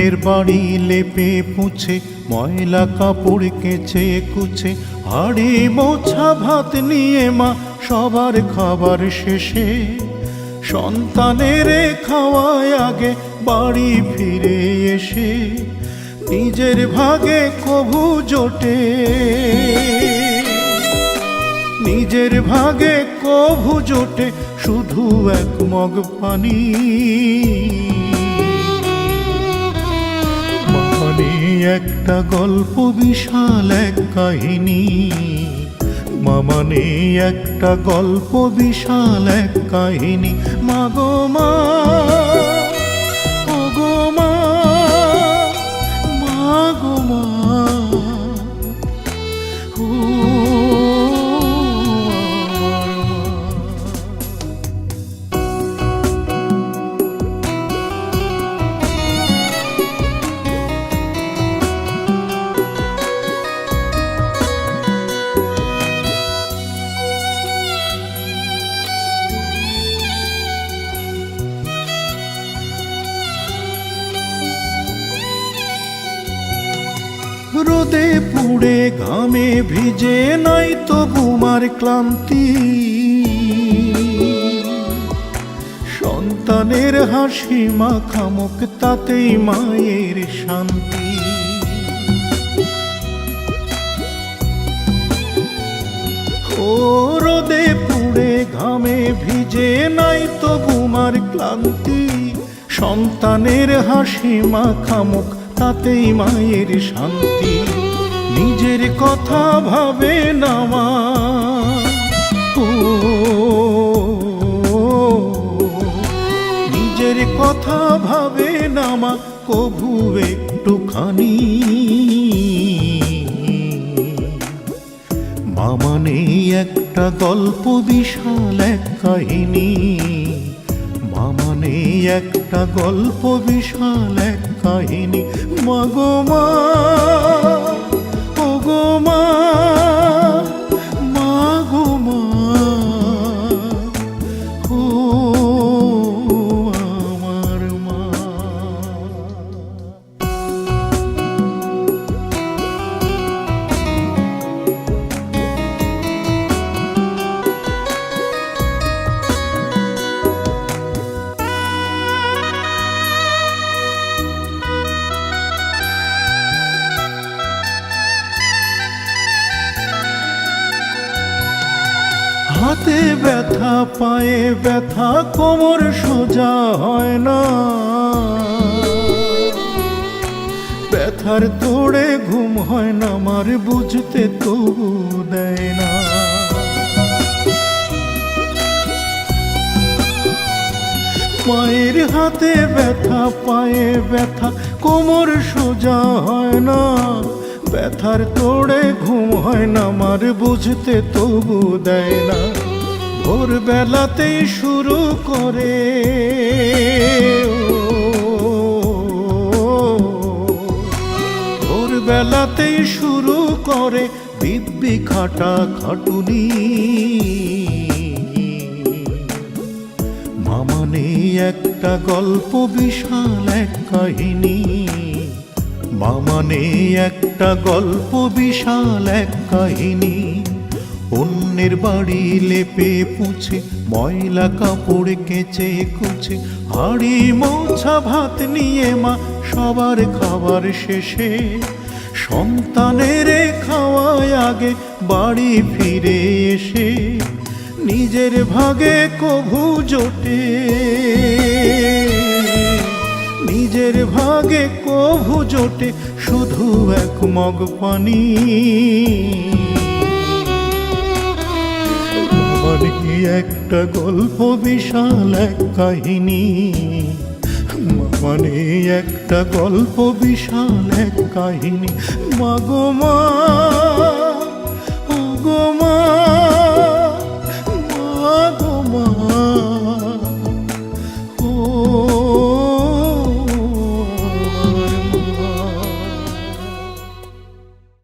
অন্যের বাড়ি লেপে পুছে, ময়লা কাপড় কেচে কুচে হাড়ি মোছা ভাত নিয়ে মা সবার খাবার শেষে। সন্তানের খাওয়ায় আগে বাড়ি ফিরে এসে, নিজের ভাগে কভু জোটে। নিজের ভাগে কভু জোটে, শুধু এক মগ পানি। একটা গল্প বিশাল এক কাহিনী। মামানে একটা গল্প বিশাল এক কাহিনী। মাগো মা রোদে পুড়ে ঘামে ভিজে নাই তো বুমার ক্লান্তি। সন্তানের হাসি মাখামুখ তাতেই মায়ের শান্তি। রোদে পুড়ে ঘামে ভিজে নাই তো বুমার ক্লান্তি। সন্তানের হাসি মাখামুখ তাতেই মায়ের শান্তি। নিজের কথা ভাবে না মা। ও, নিজের কথা ভাবে না মা কভু একটুখানি। মামানে একটা গল্প বিশাল এক কাহিনী। মামানে একটা গল্প বিশাল এক কাহিনী। মগমা মা। হাতে ব্যথা, পায়ে ব্যথা, কোমর সোজা হয় না। ব্যথার তোড়ে ঘুম হয় না আমার বুঝতে তবু দেয় না। মায়ের হাতে ব্যথা, পায়ে ব্যথা, কোমর সোজা হয় না। ব্যথার তোড়ে ঘুম হয় না আমার বুঝতে তবু দেয় না। ভোর বেলাতেই শুরু করে ভোর বেলাতেই শুরু করে দিব্যি খাটা খাটুনি। মামানে একটা গল্প, বিশাল এক কাহিনী। মামানে একটা গল্প, বিশাল এক কাহিনী। অন্যের বাড়ি লেপে পুছে, ময়লা কাপড় কেচে কুচে হাড়ি, মোছা, ভাত নিয়ে মা সবার খাবার শেষে। সন্তানের খাওয়ায় আগে বাড়ি ফিরে এসে, নিজের ভাগে কভু জোটে। বুকের ভাগে কভু জোটে শুধু এক মগ পানি। একটা গল্প, বিশাল এক কাহিনী? মানে একটা গল্প, বিশাল এক কাহিনী। মাগমা মা মাগমা